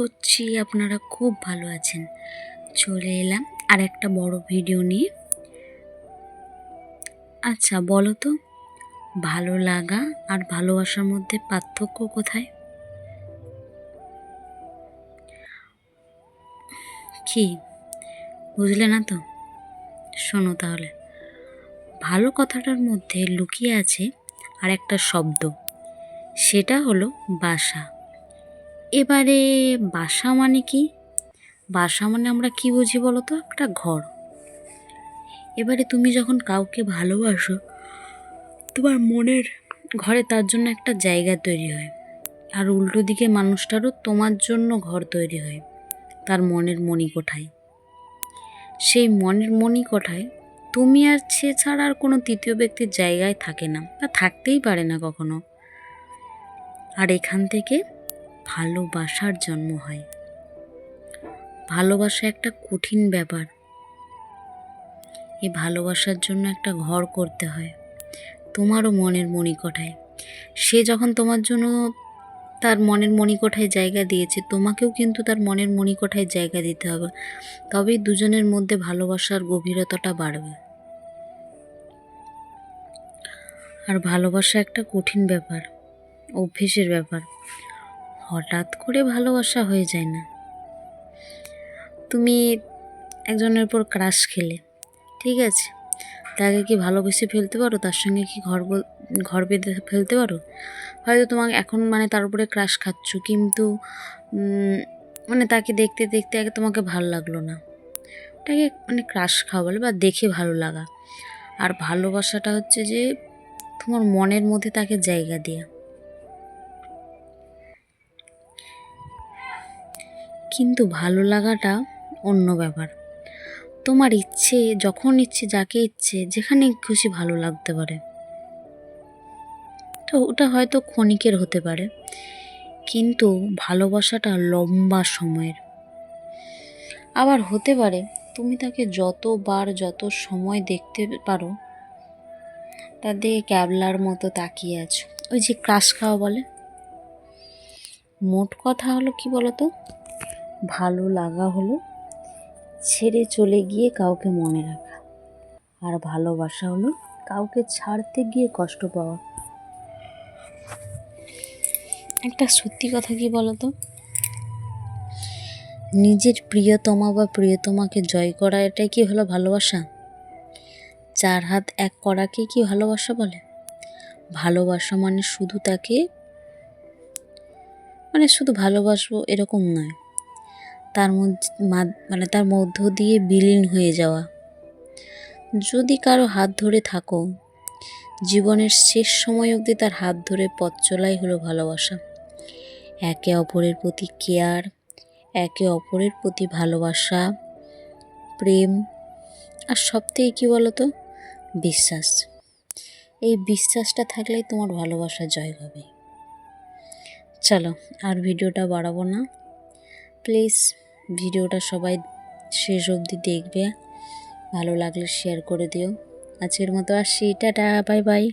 করছি, আপনারা খুব ভালো আছেন। চলে এলাম আর একটা বড় ভিডিও নিয়ে। আচ্ছা বলো তো, ভালো লাগা আর ভালোবাসার মধ্যে পার্থক্য কোথায়? কি, বুঝলে না তো? শোনো তাহলে, ভালো কথাটার মধ্যে লুকিয়ে আছে আর একটা শব্দ। সেটা হলো বাসা। এবারে বাসা মানে কি? বাসা মানে আমরা কি বুঝি বলো তো একটা ঘর। এবারে তুমি যখন কাউকে ভালোবাসো, তোমার মনের ঘরে তার জন্য একটা জায়গা তৈরি হয়। আর উল্টো দিকে মানুষটারও তোমার জন্য ঘর তৈরি হয়, তার মনের মণিকোঠায়। সেই মনের মণিকোঠায় তুমি আর সে ছাড়া আর কোনো তৃতীয় ব্যক্তির জায়গায় থাকে না, বা থাকতেই পারে না কখনো। আর এখান থেকে ভালোবাসার জন্ম হয়। ভালোবাসা একটা কঠিন ব্যাপার। এই ভালোবাসার জন্য একটা ঘর করতে হয়, তোমারও মনের মণিকোঠায়। সে যখন তোমার জন্য তার মনের মণিকোঠায় জায়গা দিয়েছে, তোমাকেও কিন্তু তার মনের মণিকোঠায় জায়গা দিতে হবে। তবেই দুজনের মধ্যে ভালোবাসার গভীরতাটা বাড়বে। আর ভালোবাসা একটা কঠিন ব্যাপার, অভ্যেসের ব্যাপার। হঠাৎ করে ভালোবাসা হয়ে যায় না। তুমি একজনের উপর ক্রাশ খেলে, ঠিক আছে? তাকে কি ভালোবেসে ফেলতে পারো? তার সঙ্গে কি ঘর ঘর বেঁধে ফেলতে পারো? হয়তো তোমাকে এখন মানে তার উপরে ক্রাশ খাচ্ছ, কিন্তু মানে তাকে দেখতে দেখতে আগে তোমাকে ভালো লাগল না। তাকে মানে ক্রাশ খাওয়া বলে বা দেখে ভালো লাগা। আর ভালোবাসাটা হচ্ছে যে, তোমার মনের মধ্যে তাকে জায়গা দেওয়া কিন্তু ভালো লাগাটা অন্য ব্যাপার। তোমার ইচ্ছে, যখন ইচ্ছে, যাকে ইচ্ছে, যেখানে খুশি ভালো লাগতে পারে। তো ওটা হয়তো ক্ষণিকের হতে পারে, কিন্তু ভালোবাসাটা লম্বা সময়ের। আবার হতে পারে, তুমি তাকে যতবার যত সময় দেখতে পারো, তার দিকে ক্যাবলার মতো তাকিয়ে আছো। ওই যে ক্রাশ খাওয়া বলে? মোট কথা হলো কি বলতো? ভালো লাগা হলো, ছেড়ে চলে গিয়ে কাউকে মনে রাখা। আর ভালোবাসা হলো কাউকে ছাড়তে গিয়ে কষ্ট পাওয়া। একটা সত্যি কথা কি বলতো? নিজের প্রিয়তমা বা প্রিয়তমাকে জয় করা, এটাই কি হলো ভালোবাসা? চার হাত এক করাকে কি ভালোবাসা বলে? ভালোবাসা মানে শুধু তাকে মানে শুধু ভালোবাসবো এরকম নয়। তার মানে তার মধ্য দিয়ে বিলীন হয়ে যাওয়া। যদি কারও হাত ধরে থাকো, জীবনের শেষ সময় অবধি তার হাত ধরে পথ চলাই হলো ভালোবাসা। একে অপরের প্রতি কেয়ার, একে অপরের প্রতি ভালোবাসা, প্রেম আর সবথেকে কী বলো তো বিশ্বাস। এই বিশ্বাসটা থাকলেই তোমার ভালোবাসা জয় হবে। চলো, আর ভিডিওটা বাড়াবো না। প্লিজ ভিডিওটা সবাই শেষ অবধি দেখবে। ভালো লাগলে শেয়ার করে দিও। আজকের মতো আসি। Tata bye bye